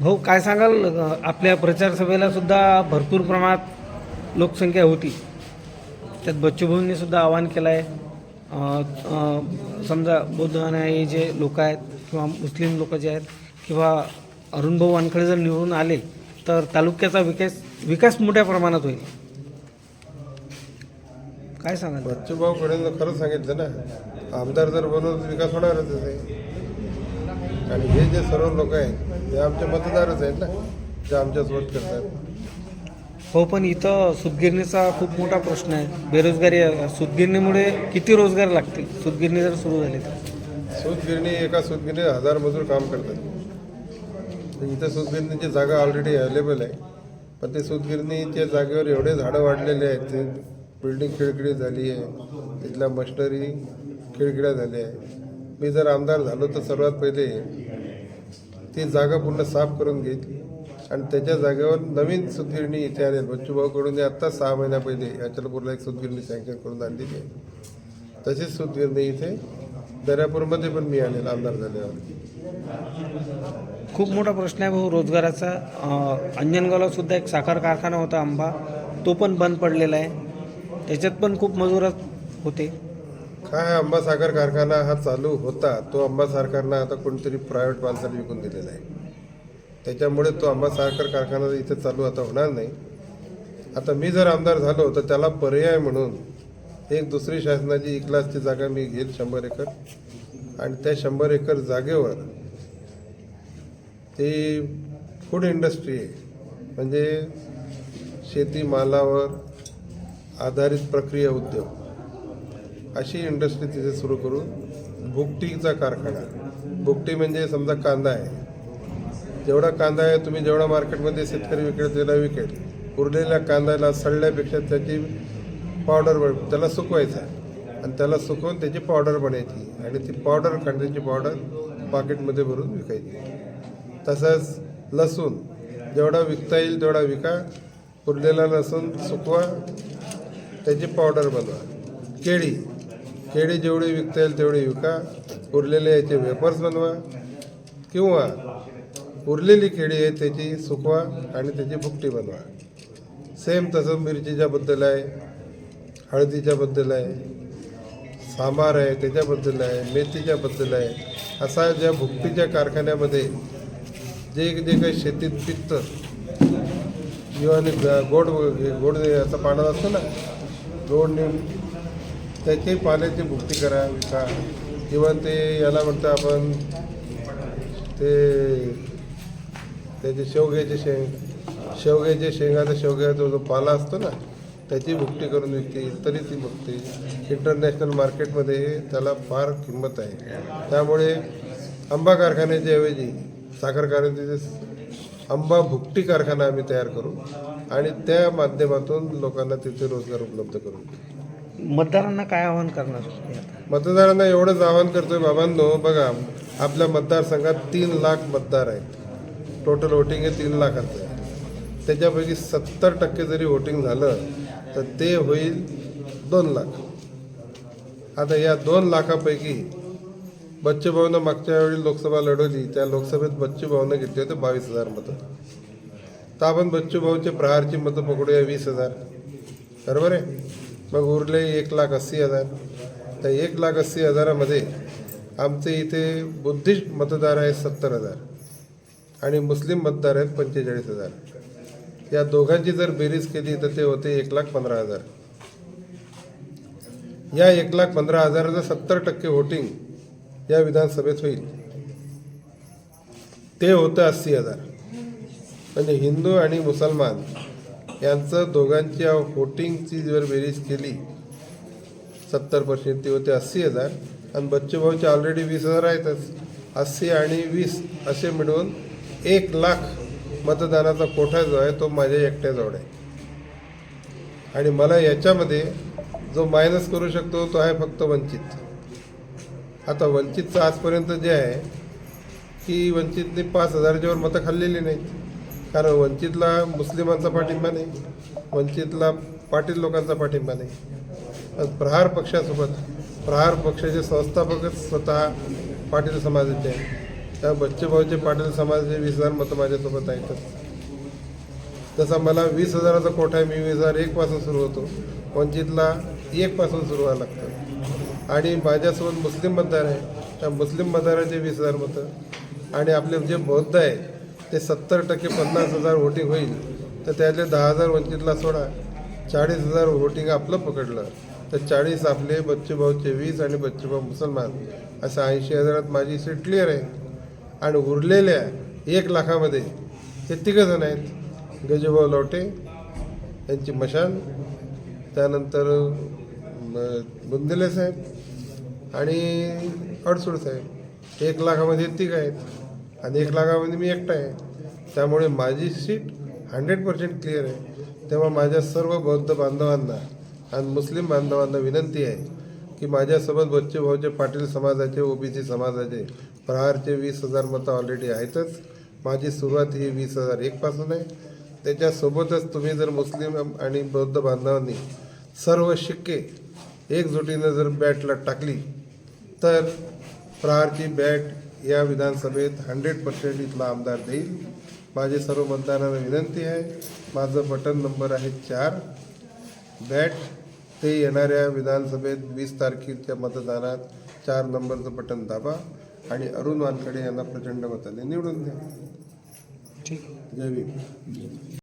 भाऊ काय सांगाल? आपल्या प्रचार सभेला सुद्धा भरपूर प्रमाणात लोकसंख्या होती. त्यात बच्चूभाऊंनी सुद्धा आवाहन केलं आहे समजा बौद्ध अनुयायी जे लोक आहेत किंवा मुस्लिम लोक जे आहेत किंवा अरुणभाऊ वानखडे जर निवडून आले तर तालुक्याचा विकास विकास मोठ्या प्रमाणात होईल. काय सांगाल? बच्चूभाऊ कडे खरंच सांगितलं ना. आमदार जर बनवून विकास होणारच आहे. आणि हे जे सर्व लोक आहेत ते आमचे मतदारच आहेत ना जे आमच्यासोबत करतात. हो पण इथं सूतगिरणीचा खूप मोठा प्रश्न आहे. बेरोजगारी आहे. सूतगिरणीमुळे किती रोजगार लागतील? सूतगिरणी जर सुरू झाली तर. सूतगिरणी एका सूतगिरणी हजार मजूर काम करतात. तर इथं सूतगिरणीची जागा ऑलरेडी अवेलेबल आहे. पण ते सूतगिरणीच्या जागेवर एवढे झाडं वाढलेले आहेत ते बिल्डिंग खिळखिळी झाली आहे. तिथल्या मशिनरी खिळखिळ्या झाल्या आहे मी जर आमदार झालो तर सर्वात पहिले ती जागा पूर्ण साफ करून घेतली. आणि त्याच्या जागेवर नवीन सुतगिरणी इथे आले. बच्चूभाऊकडून आत्ता सहा महिन्या पहिले अचलपूरला एक सुतगिरणी सँक्शन करून आणलेली आहे तशीच सुतगिरणी इथे दर्यापूरमध्ये पण मी आणेल आमदार झाल्यावर. खूप मोठा प्रश्न आहे भाऊ रोजगाराचा. अं, अंजनगावला सुद्धा एक साखर कारखाना होता आंबा. तो पण बंद पडलेला आहे. त्याच्यात पण खूप मजुरात होते. काय आंबा साखर कारखाना हा चालू होता तो आंबा कारखाना आता कोणतरी प्रायव्हेट माणसाने विकून दिलेला आहे. त्याच्यामुळे तो आंबा साखर कारखाना इथे चालू आता होणार नाही. आता मी जर आमदार झालो तर त्याला पर्याय म्हणून एक दुसरी शासनाची इकलासची जागा मी घेईल शंभर एकर. आणि त्या शंभर एकर जागेवर ती फूड इंडस्ट्री आहे. म्हणजे शेतीमालावर आधारित प्रक्रिया उद्योग. अशी इंडस्ट्री तिथे सुरू करून भुकटीचा कारखाना. भुकटी म्हणजे समजा कांदा आहे. जेवढा कांदा आहे तुम्ही जेवढा मार्केटमध्ये शेतकरी विकेल त्याला विकेल उरलेल्या कांद्याला सडल्यापेक्षा त्याची पावडर बन- त्याला सुकवायचा. आणि त्याला सुकवून त्याची पावडर बनायची. आणि ती पावडर कांद्याची पावडर पाकिटमध्ये भरून विकायची. तसंच लसूण जेवढा विकता येईल तेवढा विका. उरलेला लसूण सुकवा. त्याची पावडर बनवा. केळी केळी जेवढी विकता येईल तेवढी विका. उरलेले याचे वेपर्स बनवा. किंवा उरलेली केळी आहे त्याची सुकवा आणि त्याची भुकटी बनवा. सेम तसं मिरचीच्याबद्दल आहे हळदीच्याबद्दल आहे सांबार आहे त्याच्याबद्दल आहे मेथीच्याबद्दल आहे. असा ज्या भुकटीच्या कारखान्यामध्ये जे जे काही शेतीत पिकतं किंवा गोड गोड असं पाण्यात असतं ना गोड नेम त्याची पाण्याची भुक्ती करा विका किंवा ते याला म्हणतो आपण ते त्याचे शेवग्याचे शेंग. शेवग्याचे शेंगाचा शेवग्याचा जो पाला असतो ना त्याची भुकटी करून विकते तरी ती भुकते. इंटरनॅशनल मार्केटमध्ये त्याला फार किंमत आहे. त्यामुळे आंबा कारखान्याच्या ऐवजी साखर कारखान्याचे आंबा भुकटी कारखाना आम्ही तयार करू आणि त्या माध्यमातून लोकांना तिथे रोजगार उपलब्ध करू मतदारांना काय आवाहन करणार मतदारांना एवढंच आवाहन करतोय बाबांनो बघा आपल्या मतदारसंघात तीन लाख मतदार आहेत. टोटल वोटिंग हे तीन लाखाचं आहे. त्याच्यापैकी सत्तर टक्के जरी वोटिंग झालं तर ते होईल दोन लाख. आता या दोन लाखापैकी बच्चूभाऊनं मागच्या वेळी लोकसभा लढवली त्या लोकसभेत बच्चूभाऊनं घेतले होते बावीस हजार मतं. तर आपण बच्चूभाऊचे प्रहारची मतं पकडूया वीस हजार. बरोबर आहे? मग उरले एक लाख अस्सी हजार. त्या एक लाख अस्सी हजारामध्ये आमचे इथे बुद्धिस्ट मतदार आहेत सत्तर हजार आणि मुस्लिम मतदार आहेत पंचेचाळीस हजार. या दोघांची जर बेरीज केली तर ते होते एक लाख पंधरा हजार. या एक लाख पंधरा हजाराचं सत्तर टक्के वोटिंग या विधानसभेत होईल. ते होतं अस्सी हजार. म्हणजे हिंदू आणि मुसलमान यांचं दोघांच्या वोटिंगची जर बेरीज केली. सत्तर पर्सेंट ती होते अस्सी हजार. आणि बच्चूभाऊचे ऑलरेडी वीस हजार आहेतच अस्सी आणि वीस असे मिळून एक लाख मतदानाचा कोठा जो आहे तो माझ्या एकट्याजवळ आहे. आणि मला याच्यामध्ये जो मायनस करू शकतो तो आहे फक्त वंचित. आता वंचितचं आजपर्यंत जे आहे की वंचितने पाच हजाराच्यावर मतं खाल्लेली नाहीत. कारण वंचितला मुस्लिमांचा पाठिंबा नाही वंचितला पाटील लोकांचा पाठिंबा नाही. प्रहार पक्षासोबत प्रहार पक्षाचे संस्थापकच स्वतः पाटील समाजाचे आहे त्या बच्चेभाऊचे पाटील समाजाचे वीस हजार मतं माझ्यासोबत आहेतच तसा मला वीस हजाराचा कोटा आहे? मी वीस हजार एकपासून सुरू होतो. वंचितला एकपासून सुरू व्हायला लागतं. आणि माझ्यासोबत मुस्लिम मतदार आहे. त्या मुस्लिम मतदाराचे वीस हजार मतं. आणि आपले जे बौद्ध आहे ते सत्तर टक्के पन्नास हजार वोटिंग होईल. तर त्यातले दहा हजार वंचितला सोडा. चाळीस हजार वोटिंग आपलं पकडलं. तर चाळीस आपले बच्चूभाऊचे वीस आणि बच्चूभाऊ मुसलमान. असं ऐंशी हजारात माझी सीट क्लिअर आहे. आणि उरलेल्या एक लाखामध्ये हे तिघंजण आहेत. गजूभाऊ लोटे यांची मशाल त्यानंतर बुंदले साहेब आणि अडसूळ साहेब. एक लाखामध्ये तिघ आहेत. आणि एक लाखामध्ये मी एकटा आहे. त्यामुळे माझी सीट हंड्रेड पर्सेंट क्लिअर आहे. तेव्हा माझ्या सर्व बौद्ध बांधवांना आणि मुस्लिम बांधवांना विनंती आहे की माझ्यासोबत बच्चे भाऊचे पाटील समाजाचे ओबीसी समाजाचे प्रहारचे वीस हजार मतं ऑलरेडी आहेतच. माझी सुरुवात ही वीस हजार एकपासून आहे. त्याच्यासोबतच तुम्ही जर मुस्लिम आणि बौद्ध बांधवांनी सर्व शिक्के एकजुटीनं जर बॅटला टाकली तर प्रहारची बॅट या विधानसभेत हंड्रेड पर्सेंट इथला आमदार देईल. माझे सर्व मतदारांना विनंती आहे. माझं बटन नंबर आहे चार. बॅट ते येणाऱ्या विधानसभेत वीस तारखेच्या मतदानात चार नंबरचं बटन दाबा आणि अरुण वानखडे यांना प्रचंड मताने निवडून द्या. ठीक. जय भीम.